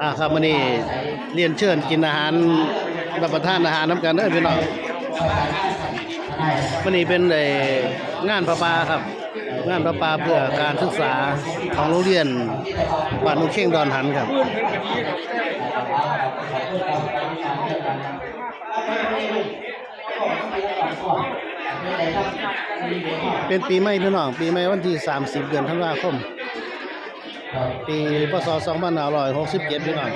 อ่าครับวันนี้เรียนเชิญกินอาหารรับประทานอาหารน้ำกันเด้อพี่น้องวันนี้เป็นไองานประปาครับ งานประปาเพื่อการศึกษาของโรงเรียนบ้านนุ่งเข่งดอนหันครับเป็นปีใหม่พี่น้อง ปีใหม่วันที่ 30 เดือนธันวาคม ปีพศ2567พี่น้อง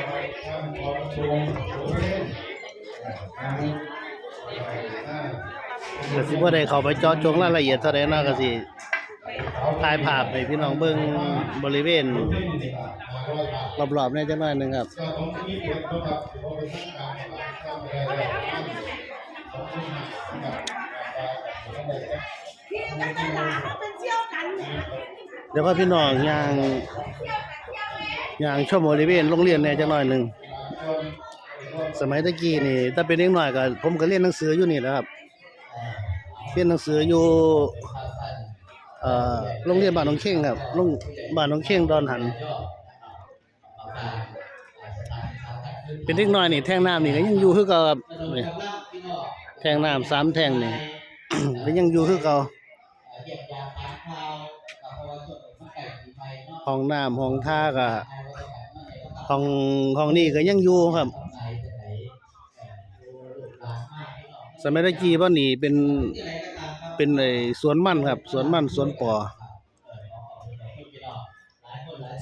ก็สิบ่ได้เข้าไปเจาะจงรายละเอียดเท่าใดเนาะก็สิ ถ่ายภาพให้พี่น้องเบิ่งบริเวณรอบๆนี่จักหน่อยหนึงครับ พี่กันตลาดเขาเป็นเชี่ยวกันเนี่ยเดี๋ยวพี่น้องย่างย่างชมบริเวณโรงเรียนเนี่ยจักหน่อยหนึงสมัยตะกี้นี่ถ้าเป็นเด็กน้อยก็ผมก็เรียนหนังสืออยู่นี่แหละครับเรียนหนังสืออยู่ เอ่อโรงเรียนบ้านหนองเข่งครับโรงบ้านหนองเข่งดอนหัน เป็นเด็กน้อยนี่แท่งน้ำนี่ก็ยังอยู่คือเก่าครับนี่แท่งน้ำสามแท่งนี่ ก็ยังอยู่คือเก่าห้องน้ำห้องท่าก็ห้องห้องนี้ก็ยังอยู่ครับ สมัยตะกี้บ้านนี้เป็น เป็นไอ้สวนมั่นครับ สวนมั่นสวนปอ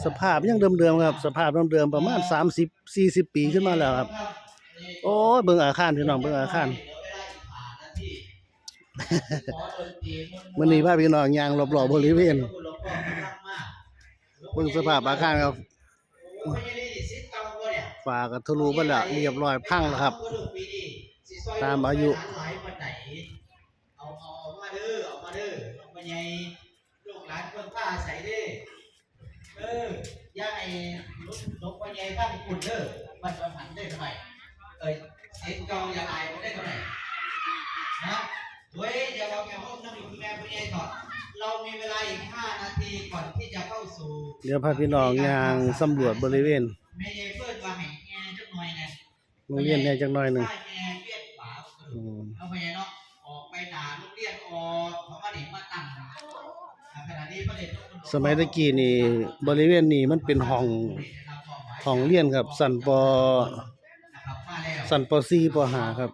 สภาพยังเดิมๆครับ สภาพเดิมๆประมาณ30 40ปีขึ้นมาแล้วครับ โอ้เบิ่งอาคารพี่น้องเบิ่งอาคารมื้อนี้พาพี่น้องยางรอบๆบริเวณเบิ่งสภาพอาคารครับฝาก็ทะลุไปแล้วเรียบร้อยพังแล้วครับ ตามอายุ เอาเอาเอามาเด้อเอามาเด้อเอามาใหญ่ลูกหลานคนผ้าใส่เด้อเออย่าไอ้ลูกนกว่าใหญ่บ้านคุณเด้อบ้านจอมหันได้เท่าไหร่เอ้ยเซ็นจองอย่าอายบ่ได้เท่าไหร่นะเว้ยเดี๋ยวเราแกห้องน้ำอยู่แม่ผู้ใหญ่ก่อนเรามีเวลาอีก5นาทีก่อนที่จะเข้าสู่เดี๋ยวพาพี่น้องย่างสำรวจบริเวณแม่ใหญ่เพิ่นว่าให้แอร์จักหน่อยนะโรงเรียนเนี่ยจักหน่อยหนึงใช่แอร์เวียนฝาบ่อืคือมเอาไปเนาะออกไป หนาลูกเรียนออกเพราะว่าเด็กมาตั้งหนาขณะนี้พระเดชพระคุณหลวงสมัยตะกี้นี่บริเวณนี้มันเป็นห้องห้องเรียนครับ สันปนะครับมาแล้วสันป .4 ป .5 ครับ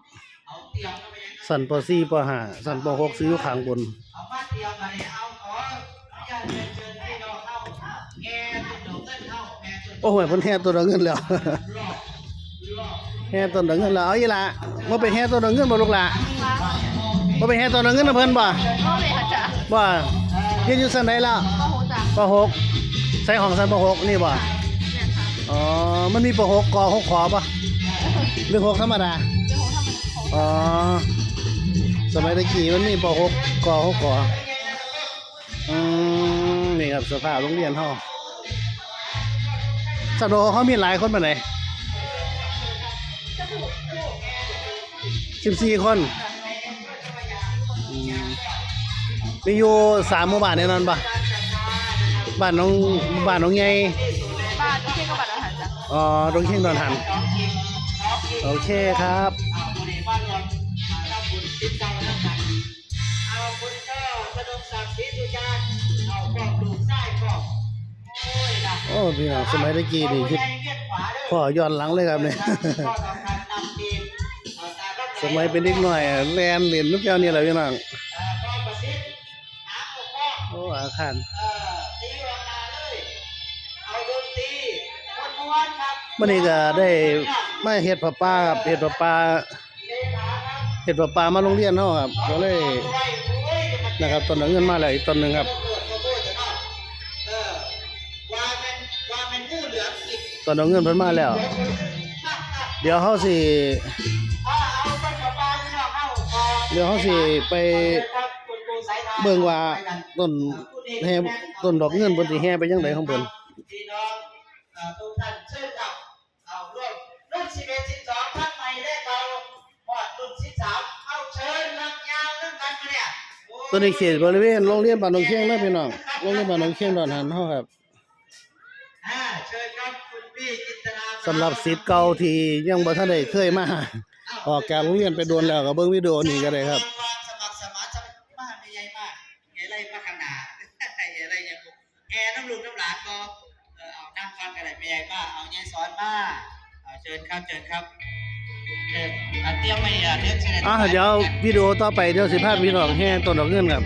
เอาเตียงก็ไปยังสันป .4 ป .5 สันป .6 ซื้ออยู่ข้างบนเอามาเตียงมาเนี่ยเอาขออนุญาตเชิญเชิญพี่น้องเข้าแง่ต้นดอกเต้นเข้าแง่ต้นโอ้ยเพิ่นแห่ตัวดอกเงินแล้วรอบรอบแห่ต้นดอกเงินแล้วเอาอีหล่ะบ่ไปแห่ต้นดอกเงินบ่ลูกหล่ะ บ่ไปแห่ต้นดอกเงินนะเพิ่นบ่พ่อเลยค่ะจ้ะบ่เรียนอยู่ชั้นใดแล้วพ่อโหจ้ะป .6 ใส่ห้องชั้นป .6 นี่บ่เนี่ยค่ะอ๋อมันมีป .6 ก .6 ขอบ่หรือ6ธรรมดา เจ้าของทำมันของอ๋อ สมัยตะกี้มันมีป .6 ก .6 ขออืมนี่ครับสภาพโรงเรียนเฮาสัตว์โลเขามีหลายคนปานไหนสิบสี่คนอื มมีอยู่สามหมู่บ้านแน่นอนปะบ้านน้องบ้านน้องใหญ่บ้านเที่ยงกับบัตรอาหารจ้ะอ๋อดงเชียงดอนหันโอเคครับเอาบุญบ้านรวมมาทำบุญติดเจ้าแล้วกันเอาบุญก็สนุกศักดิ์ศรีสุจารเอากรอบลูกได้กรอบโอ้ยนะโอ้พี่น้องสมัยตะกี้นี่คิดพ่อย้อนหลังเลยครับเนี่ยส มัยเป็นเด็กน้อยแลนเล่นลูกแก้วนี่แหละพี่น้องโอ้อาคารวันนี้ก็ได้มาเฮ็ดผ้าป่าครับเฮ็ดผ้าป่าเฮ็ดผ้าป่ามาโรงเรียนเฮาครับก็เลยนะครับต้นเอาเงินมาแล้วอีกต้นหนึงครับตอนเอาเงินเพิ่นมาแล้ว เดี๋ยวเฮาสิ เดี๋ยวเฮาสิไปเบิ่งว่าต้นแห่ต้นดอกเงินเพิ่นสิแห่ไปจังไดของเพิ่นอ่าทุกท่านเชิญครับเอารุ่นรุ่นสิบเอ็ดสิบสองทั้งใหม่และเก่าพอดรุ่นสิบสามเอาเชิญลำยาวเรื่องกันมาเนี่ยโอ้ตัวนี้เขตบริเวณโรงเรียนบ้านหนองเชียงนะพี่น้องโรงเรียนบ้านหนองเชียงดอนหันเฮาครับอ่าเชิญครับคุณพี่จินตนาสำหรับศิษย์เก่าที่ยังบ่ทันได้เคยมา ออกจากโรงเรียนไปโดนแล้วก็เบิ่งวิดีโอนี้ก็ได้ครับวางสมัครสมานสมัครมากไม่ใหญ่มากใหญ่ไรมาขนาดใหญ่ไรยังบุแอร์น้ำลูกน้ำหลานก็เอานั่งฟังกันได้ไม่ใหญ่มากเอาใหญ่สอนมาเอาเชิญครับเชิญครับเชิญอะเตรียมไม่อะเรียกเชิญอะเดี๋ยววิดีโอต่อไปเดี๋ยวสิพาพี่น้องแห่ต้นดอกเงินครับ